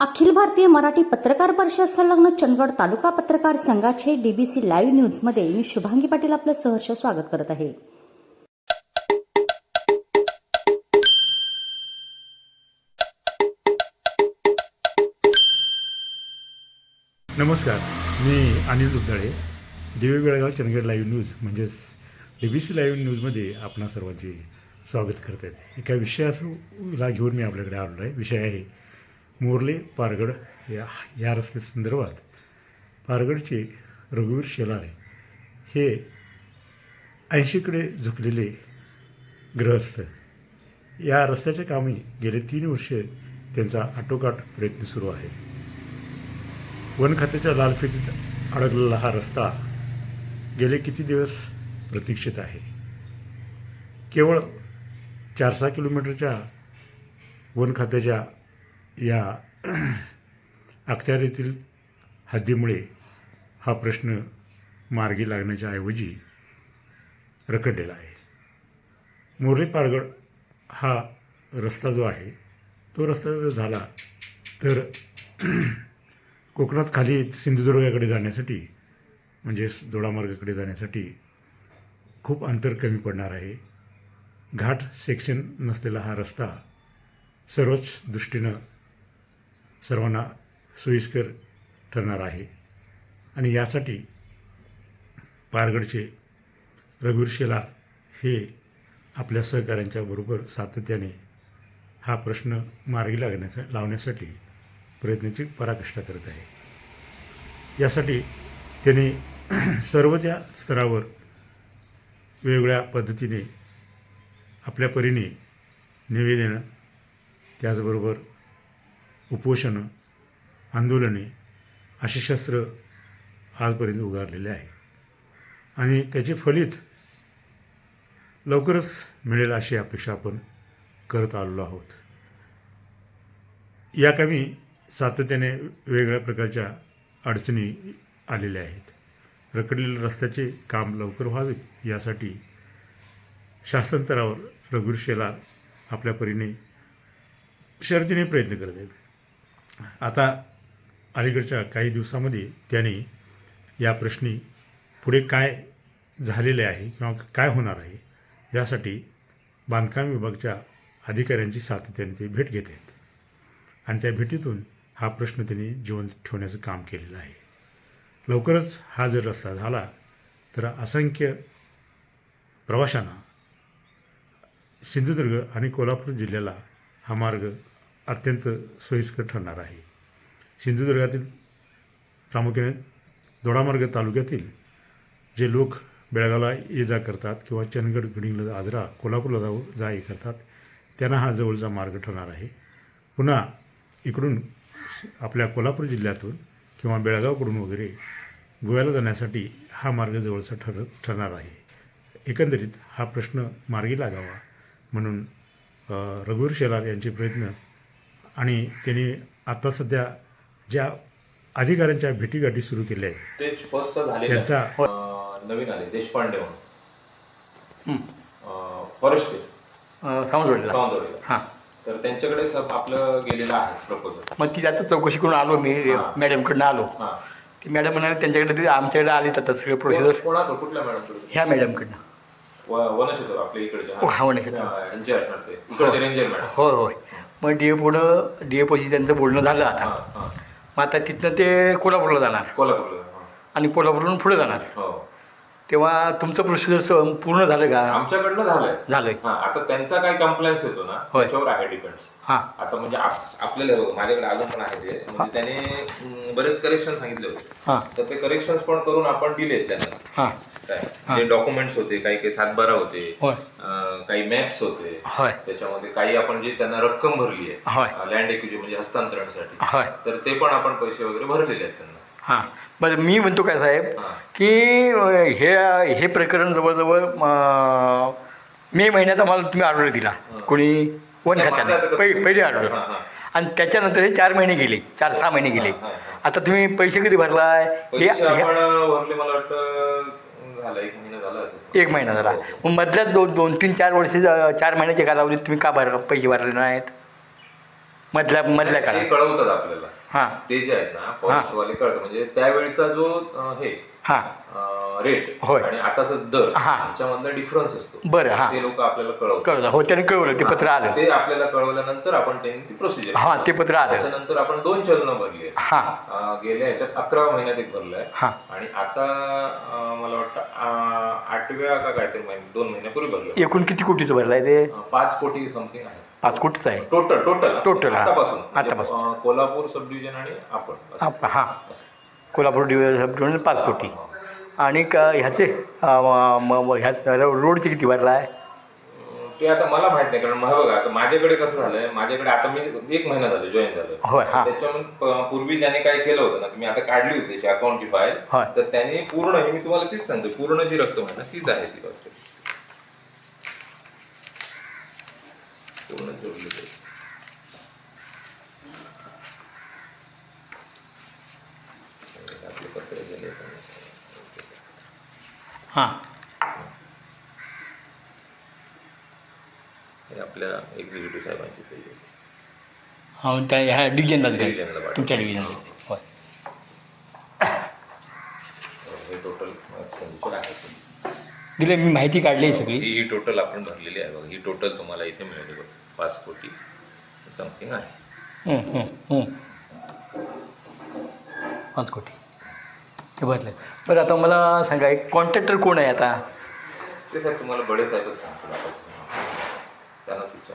अखिल भारतीय मराठी पत्रकार परिषद संलग्न चंदगड तालुका पत्रकार संघाचे डीबीसी लाईव्ह न्यूजमध्ये मी शुभांगी पाटील आपलं सहर्ष स्वागत करत आहे. नमस्कार मी अनिल दुधाळे दिवे बेळगाव चंदगड लाईव्ह न्यूज म्हणजेच डीबीसी बी सी लाईव्ह न्यूजमध्ये आपणा सर्वांचे स्वागत करत आहेत एका विषयाला घेऊन मी आपल्याकडे आलेलो आहे. विषय आहे मोर्ले पारगड या या रस्त्यासंदर्भात पारगडचे रघुवीर शेलारे हे ऐंशीकडे झुकलेले ग्रहस्थ या रस्त्याच्या कामी गेले तीन वर्षे त्यांचा आटोकाट प्रयत्न सुरू आहे. वन खात्याच्या लालफितीत अडकलेला हा रस्ता गेले किती दिवस प्रतीक्षित आहे? केवळ चार सहा किलोमीटरच्या वन खात्याच्या या अखत्यारीतील हद्दीमुळे हा प्रश्न मार्गी लागण्याच्या ऐवजी रखडलेला आहे. मोरे पारगड हा रस्ता जो आहे तो रस्ता जर झाला तर कोकणात खाली सिंधुदुर्गाकडे जाण्यासाठी म्हणजेच दोडामार्गाकडे जाण्यासाठी खूप अंतर कमी पडणार आहे. घाट सेक्शन नसलेला हा रस्ता सर्वच दृष्टीनं सर्वांना सोयीस्कर ठरणार आहे. आणि यासाठी पारगडचे रघुवीर शेलार हे आपल्या सहकाऱ्यांच्या बरोबर सातत्याने हा प्रश्न मार्गी लागण्याचा लावण्यासाठी प्रयत्नाची पराकष्ठा करत आहे. यासाठी त्याने सर्व त्या स्तरावर वेगवेगळ्या पद्धतीने आपल्या परीने निवेदनं त्याचबरोबर उपोषणं आंदोलने असे शस्त्र आजपर्यंत उगारलेले आहे आणि त्याचे फलित लवकरच मिळेल अशी अपेक्षा आपण करत आलेलो आहोत. या कामी सातत्याने वेगळ्या प्रकारच्या अडचणी आलेल्या आहेत. रखडलेल्या रस्त्याचे काम लवकर व्हावे यासाठी शासनस्तरावर रघुर शेलार आपल्या परीने शर्तीने प्रयत्न करत आहेत. आता अलीकडच्या काही दिवसामध्ये त्याने या प्रश्नी पुढे काय झालेले आहे किंवा काय होणार आहे यासाठी बांधकाम विभागाच्या अधिकाऱ्यांची सातत्याने ते भेट घेत आहेत. आणि त्या भेटीतून हा प्रश्न त्यांनी जिवंत ठेवण्याचं काम केलेलं आहे. लवकरच हा जर रस्ता झाला तर असंख्य प्रवाशांना सिंधुदुर्ग आणि कोल्हापूर जिल्ह्याला हा मार्ग अत्यंत सोयीस्कर ठरणार आहे. सिंधुदुर्गातील प्रामुख्याने दोडामार्ग तालुक्यातील जे लोक बेळगावला ये जा करतात किंवा चंदगड गडिंगला आजरा कोल्हापूरला जाऊ जा ये करतात त्यांना हा जवळचा मार्ग ठरणार आहे. पुन्हा इकडून आपल्या कोल्हापूर जिल्ह्यातून किंवा बेळगावकडून वगैरे गोव्याला जाण्यासाठी हा मार्ग जवळचा ठर ठरणार आहे. एकंदरीत हा प्रश्न मार्गी लागावा म्हणून रघुवीर शेलार यांचे प्रयत्न आणि त्यांनी आता सध्या ज्या अधिकाऱ्यांच्या भेटीगाठी सुरू केल्या आहेत ते स्पष्ट झालेलं आहे. त्यांचा नवीन आले देशपांडे म्हणून. फॉरेस्ट्री सावंतवाडीला. सावंतवाडीला. हां. तर त्यांच्याकडे सब आपलं गेलेलं आहे प्रपोजल मग ती आता चौकशी करून आलो मी हां. मॅडमकडनं आलो. हां. ती मॅडम म्हणाले त्यांच्याकडे ते आमच्याकडे आली तर सगळे प्रोसिजर कोणाकडे? कुठल्या मॅडम ह्या मॅडमकडनं. वनक्षेत्र आपल्या इकडच्या. हो, हा, वनक्षेत्र. हा, रेंजर मॅडम. होय होय. मग डी ए पुढं डी एपोशी त्यांचं बोलणं झालं आता. हां मग आता तिथनं ते कोल्हापूरला जाणार. कोल्हापूरला हां. आणि कोल्हापूरहून पुढे जाणार. हो. तेव्हा तुमचं प्रोसिजर पूर्ण झालं का? आमच्याकडनं झालंय. झालंय. हा आता त्यांचा काय कंप्लायन्स येतो ना होय. त्याच्यावर आहे डिपेंड्स हां. आता म्हणजे आप- आपल्याला माझ्याकडे अजून पण आहे ते. म्हणजे त्याने अं, बरेच करेक्शन सांगितले होते. हां. तर ते करेक्शन्स पण करून आपण दिलेत त्यांना. हां. काय? डॉक्युमेंट्स होते काही काही सातबारा होते अं, काही मॅप्स होते होय. त्याच्यामध्ये काही आपण जे त्यांना रक्कम भरली होय. आहे लँड एक्युजी म्हणजे हस्तांतरणासाठी होय. तर ते पण आपण पैसे वगैरे भरलेले आहेत त्यांना. हां. बरं मी म्हणतो काय साहेब हां. की अं, हे हे प्रकरण जवळजवळ अं, मे महिन्यात आम्हाला तुम्ही ऑर्डर दिला कोणी वन नाही, खात्याने. माझं आता कसं- पहि पहिली ऑर्डर हां, हां. आणि त्याच्यानंतर हे चार महिने गेले चार सहा महिने गेले. हां, हां, हां. आता तुम्ही पैसे कधी भरलाय? हे पैसे हे- आपण भरले मला वाटतं झालं एक महिना झाला असेल. एक महिना झाला. हो. मग मधल्या दोन दोन तीन चार वर्ष चार महिन्याच्या कालावधीत तुम्ही का भर पैसे भरले नाहीत? मधल्या मधल्या ते काळात. कळवतात आपल्याला. हां. ते जे आहेत ना फॉरेस्टवाले कळतात म्हणजे त्यावेळीचा जो अं, हे हां. रेट होय. आणि आताचा दर हा. ह्याच्यामधला डिफरन्स असतो. बरं हां. ते लोक आपल्याला कळवतात. कळलं हो त्याने कळवलं ते पत्र आलं. ते आपल्याला कळवल्यानंतर आपण त्यांनी ती प्रोसिजर हां ते पत्र आलं. त्याच्यानंतर आपण दोन चलन भरली आहेत. हां. अं, गेल्या ह्याच्यात अकरा महिन्यात एक भरलाय हां. आणि आता अं, मला वाटतं अं, आठव्या का काहीतरी महिने दोन महिन्यापूर्वी भरलं. एकूण किती कोटीचं भरलं आहे ते? अं, पाच कोटी समथिंग आहे. पाच कोटीचं आहे? टोटल टोटल Total, हा. आतापासून. म्हणजे. अं, कोल्हापूर सब डिव्हिजन आणि आपण. असं. आप- हां. कोल्हापूर डिव्हिजन पाच कोटी. आणि का ह्याचे अं, म- म- ह्या रोडचे किती भरला आहे? अं, ते आता मला माहीत नाही कारण मला बघा आता माझ्याकडे कसं झालंय माझ्याकडे आता मी एक महिना झालो जॉईन झालो होय, हा. त्याच्यामध्ये प- पूर्वी त्याने काय केलं होतं ना की मी आता काढली होती त्याची अकाउंटची फाईल होय. तर त्याने पूर्ण हे मी तुम्हाला तीच सांगतो पूर्ण जी रक्कम आहे ना तीच आहे ती फक्त पूर्ण जोडली जाईल. हां. हे आपल्या एक्झिक्युटिव्ह साहेबांची सही होती. हां त्या ह्या डिव्हिजनलाच Division ला. तुमच्या डिव्हिजनला होय हे टोटल एक्सपेंडिचर आहे. दिले मी माहिती काढली आहे सगळी. ही ही टोटल आपण भरलेली आहे बघ. ही टोटल तुम्हाला इथे मिळेल बघ. पाच कोटी समथिंग आहे. पाच कोटी. ते भरलं बरं आता मला सांगा एक कॉन्ट्रॅक्टर कोण आहे आता? ते साहेब तुम्हाला बडे साहेबच सांगतो.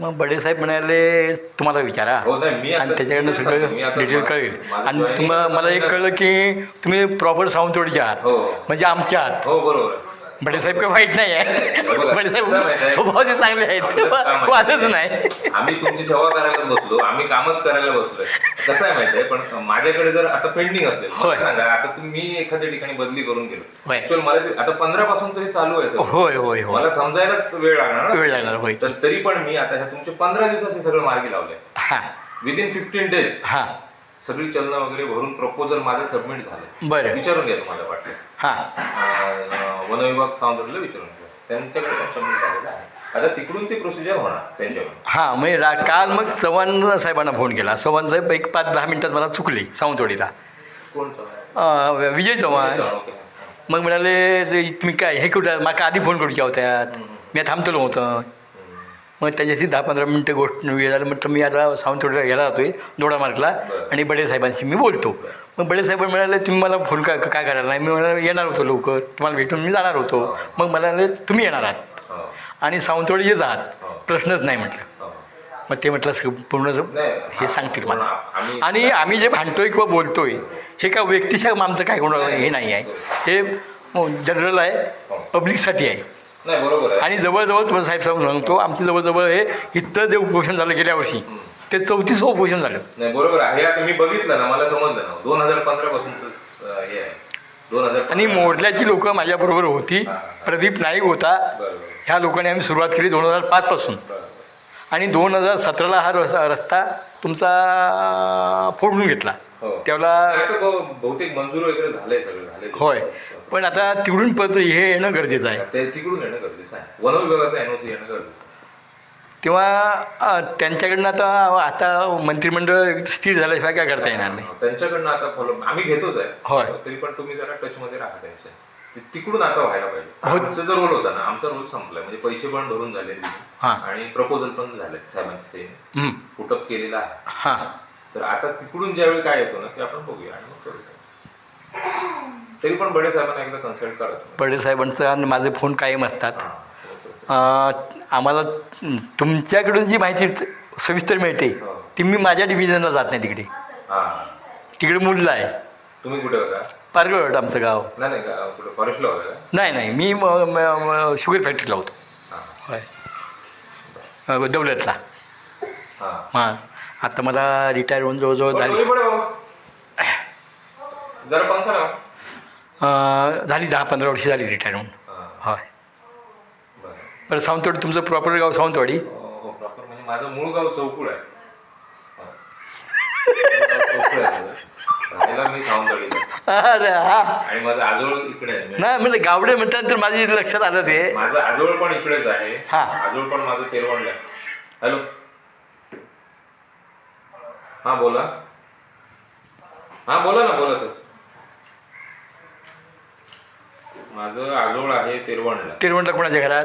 मग बडेसाहेब म्हणाले तुम्हाला विचारा. हो आणि त्याच्याकडनं सगळं डिटेल कळेल. आणि तुम्हाला मला एक कळलं की तुम्ही प्रॉपर सावंतवाडीचे आहात. हो. म्हणजे आमच्या आहात. हो बरोबर. आहे. बडेसाहेब काही वाईट नाही नाही, नाही, आहेत बघा, कसं माहिती बडेसाहेब आहे? स्वभावाचे चांगले आहेत आपलं काम आहे. वादच नाही आम्ही तुमची सेवा करायला बसलो आम्ही कामच करायला बसलोय कसं आहे माहिती आहे पण माझ्याकडे जर आता पेंडिंग असेल मला होय. सांगा आता तुम्ही एखाद्या ठिकाणी बदली करून गेलो होय. ऍक्च्युअल मला ते- आता पंधरा पासूनच हे चालू आहे. होय होय होय मला समजायलाच वेळ लागणार ना वेळ लागणार होय तर तरी पण मी आता ह्या तुमचे पंधरा दिवसात हे सगळं मार्गी लावलंय हां विदिन फिफ्टीन डेज हां सगळी चलनं वगैरे भरून प्रपोजल माझं सबमिट झालं. बरं. विचारून घ्या तुम्हाला वाटलं हां. वन विभाग सावंतवाडीला विचारून घ्या. त्यांच्याकडे पण सबमिट झालेलं आहे. आता तिकडून ती प्रोसिजर होणार त्यांच्याकडून. हां म्हणजे रा काल मग चव्हाण साहेबांना फोन केला. चव्हाण साहेब एक पाच दहा मिनिटात मला चुकले सावंतवाडीला. कोण विजय चव्हाण. मग म्हणाले "रे, तुम्ही काय हे कुठं माका आधी फोन करूच्या होत्यात मी थांबतलो होतं. मग त्याच्याशी दहा पंधरा मिनटं गोष्ट वेळ झालं म्हटलं मी आता सावंतवाडीला गेला होतोय दोडा मार्कला. आणि बडे साहेबांशी मी बोलतो. मग बडे साहेब म्हणाले तुम्ही मला फोन काय काय करायला नाही? मी म्हणाले येणार होतो लवकर. तुम्हाला भेटून मी जाणार होतो. मग म्हणाले तुम्ही येणार आहात. आणि सावंतवाडी येत आहात. प्रश्नच नाही म्हटलं. मग ते म्हटलं पूर्ण हे सांगतील मला. आणि आम्ही जे भांडतोय किंवा बोलतोय हे का व्यक्तिशा आमचं काय कोण हे नाही आहे. हे जनरल आहे पब्लिकसाठी आहे. नाही बरोबर आहे. आणि जवळजवळ तुम्हाला साहेब साहेब सांगतो आमचं जवळजवळ हे इथं जे उपोषण झालं गेल्या वर्षी ते चौतीस उपोषण झालं. नाही बरोबर आहे. आता मी बघितलं ना मला समजलं ना. दोन हजार पंधरा पासूनच हे आहे. दोन हजार आणि मोडल्याची लोक माझ्याबरोबर होती. प्रदीप नाईक होता. ह्या लोकांनी आम्ही सुरुवात केली दोन हजार पाचपासून आणि दोन हजार सतराला हा रस्ता रस्ता तुमचा फोडून घेतला. त्याला आता बहु- बहुतेक मंजूर वगैरे झालंय सगळं झालंय होय. पण आता तिकडून पत्र हे येणं गरजेचं आहे. ते तिकडून येणं गरजेचं आहे. वन विभागाचं एनओसी येणं गरजेचं तेव्हा त्यांच्याकडनं आता आता मंत्रिमंडळ स्थिर झाल्याशिवाय काय करता येणार नाही. त्यांच्याकडनं आता फॉलो आम्ही घेतोच होय. आहे तरी पण तुम्ही जरा टच मध्ये राहा त्यांच्या तिकडून आता व्हायला पाहिजे. हो. आमचा जो रोल होता ना आमचा रोल संपलाय. म्हणजे पैसे पण भरून झाले हां. आणि प्रपोजल पण झाले साहेबांच्या सहीने हं. पुटअप केलेला आहे. हां. तर आता तिकडून ज्यावेळी काय येतो ना ते आपण बघूया आणि मग करूया. तरी पण बडे साहेबांना एकदा कन्सल्ट करा तुम्ही. बडे साहेबांचं आणि माझे फोन कायम असतात. अ, आम्हाला तुमच्याकडून जी माहिती सविस्तर मिळते हो. ती मी माझ्या डिव्हिजनला जात नाही तिकडे. हां. तिकडे मुलला आहे. तुम्ही कुठे होता? पारगड आमचं गाव. नाही नाही मी शुगर फॅक्टरीला होतो. होय. अ, दौलतला. हां. हां. आता मला रिटायर होऊन जवळजवळ झाली. झाली दहा पंधरा वर्षी झाली रिटायर होऊन. हां, होय. बरं. सावंतवाडी तुमचं प्रॉपर गाव सावंतवाडी? हो, हो, म्हणजे माझं मूळ गाव चौकुळ आहे. हो. अरे हा. नाही म्हणजे गावडे म्हणतात तर माझी लक्षात आलं ते माझं आजोळ पण इकडेच आहे. हा. आजोळ पण माझं तेलवडला आहे. हॅलो. हा बोला. हा बोला ना बोला सर. माझं आजोळ आहे तिरवणला. तिरवंटा कोणाच्या घरात?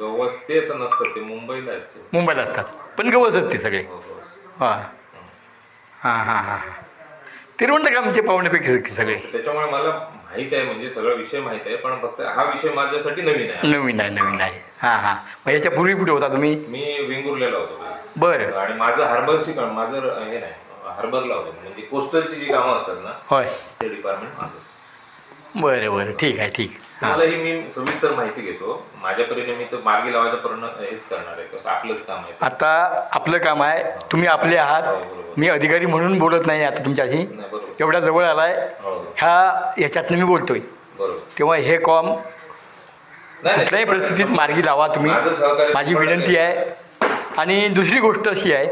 गवस ते तर नसतं ते मुंबईला आहेत ते. मुंबईला असतात. पण गवतच ते सगळे. हो, हो. हां हां हां हां. तिरवंटा का आमचे पाहुण्यापैकी सगळे? त्याच्यामुळे मला माहीत आहे म्हणजे सगळा विषय माहीत आहे पण फक्त हा विषय माझ्यासाठी नवीन आहे. नवीन आहे नवीन आहे. हां हां. मग याच्या पूर्वी कुठे होता तुम्ही? मी विंगुरलेला होतो. बरं. आणि माझं हार्बरची काम माझं हे नाही हार्बरला होतं म्हणजे कोस्टलची जी कामं असतात ना होय. ते डिपार्टमेंट माझं. बरं बरं. ठीक आहे ठीक. हां. मला ही मी सविस्तर माहिती घेतो. माझ्या परीने मी तर मार्गी लावायचा प्रयत्न हेच करणार आहे. कसं आपलंच काम आहे. आता आपलं काम आहे. तुम्ही आपले आहात. हो, बरोबर. मी अधिकारी म्हणून बोलत नाही आता तुमच्याशी. नाही बरोबर. एवढ्या जवळ आलाय. हो ह्या याच्यातनं मी बोलतोय. बरोबर. तेव्हा हे कॉम नाही कुठल्याही परिस्थितीत मार्गी लावा तुम्ही. माझं सहकार्य माझी शंभर टक्के विनंती आहे. आणि दुसरी गोष्ट अशी आहे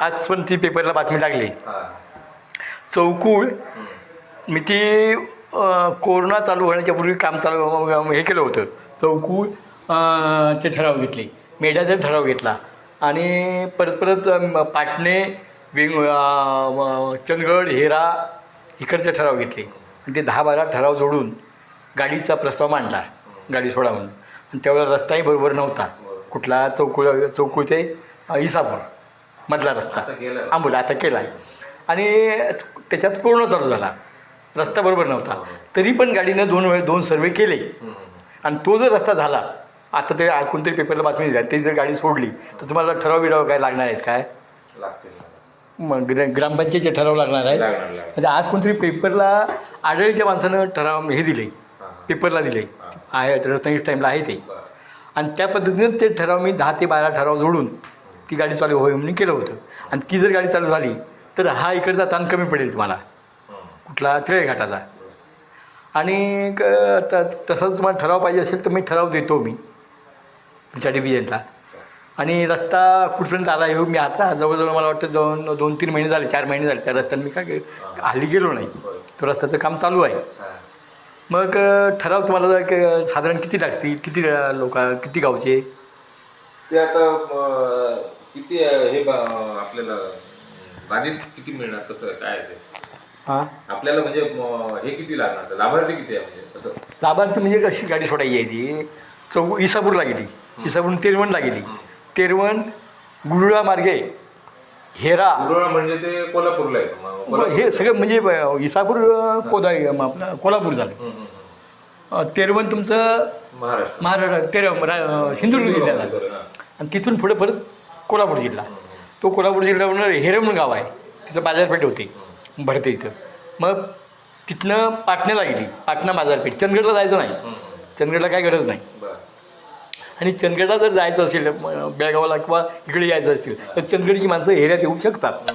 आज पण ती पेपरला बातमी लागली. हा. चौकूळ. मी ती कोरोना चालू होण्याच्या पूर्वी काम चालू हे केलं होतं. चौकूळ चे ठराव घेतले. मेढ्याचा ठराव घेतला. आणि परत परत पाटणे वेंग चंदगड हेरा इकडचे ठराव घेतले. आणि ते दहा बारा ठराव जोडून गाडीचा प्रस्ताव मांडला. गाडी सोडा म्हणून. आणि त्यावेळेला रस्ताही बरोबर नव्हता. कुठला चौकुळ चौकुळ ते इसापूर मधला रस्ता. आंबोला आता केला आहे आणि त्याच्यात कोरोना चालू झाला. रस्ता बरोबर नव्हता. तरी पण गाडीनं दोन वेळ दोन सर्वे केले. आणि तो जर रस्ता झाला आता ते कोणतरी पेपरला बातमी दिली. ते जर गाडी सोडली तर तुम्हाला ठराव बिराव काय लागणार आहेत काय. मग ग्र ग्रामपंचायतचे ठराव लागणार आहेत. म्हणजे आज कोणतरी पेपरला आडळीच्या माणसानं ठराव हे दिले. हा, हा. पेपरला दिले. आहे रत्नागिरी टाईमला आहे ते. आणि त्या पद्धतीनं ते ठराव मी दहा ते बारा ठराव जोडून ती गाडी चालू होईल म्हणून केलं होतं. आणि ती जर गाडी चालू झाली तर हा इकडचा ताण कमी पडेल तुम्हाला. कुठला तिळे घाटाचा. आणि क- तसंच तुम्हाला ठराव पाहिजे असेल तर मी ठराव देतो मी. तुमच्या डिव्हिजनला आणि रस्ता कुठपर्यंत आला येऊ मी आता जवळजवळ मला वाटतं दोन दोन तीन महिने झाले चार महिने झाले. त्या रस्त्याने मी काय हल्ली गेलो नाही. तो रस्त्याचं काम चालू आहे. मग ठराव तुम्हाला क- साधारण किती लागतील? किती लोक किती गावचे? ते आता अं, किती अं, हे ब- आपल्याला बाधित किती मिळणार? कसं काय आहे ते? हां? आपल्याला म्हणजे म, हे किती लागणार? लाभार्थी किती आहे म्हणजे? कसं लाभार्थी म्हणजे कशी गाडी सोडायची आहे ती? चौ इसापूरला गेली. इसापूरून तेरवणला गेली. तेरवण गुरुळा मार्गे. हेरा. म्हणजे ते कोल्हापूरला आहे. म- कोल्हापूर. हे सगळं म्हणजे इसापूर अ, कोदाळी अ, आपलं कोल्हापूर झालं. हम्म, हम्म, अ, तेरवण तुमचं. महाराष्ट्र. महाराष्ट्र तेर रा- सिंधुदुर्ग हा. आणि तिथून पुढे परत कोल्हापूर जिल्हा. तो कोल्हापूर जिल्ह्यावर हेरे म्हणून गाव आहे. तिथं बाजारपेठ होती भरते इथं. मग तिथनं पाटण्याला गेली. पाटणा बाजारपेठ. चंदगडला जायचं नाही. हम्म, चंदगडला काय गरज नाही. बरं. आणि चंदगडला जर जायचं असेल बेळगावला किंवा इकडे यायचं असेल तर चंदगडची माणसं हेऱ्यात येऊ शकतात.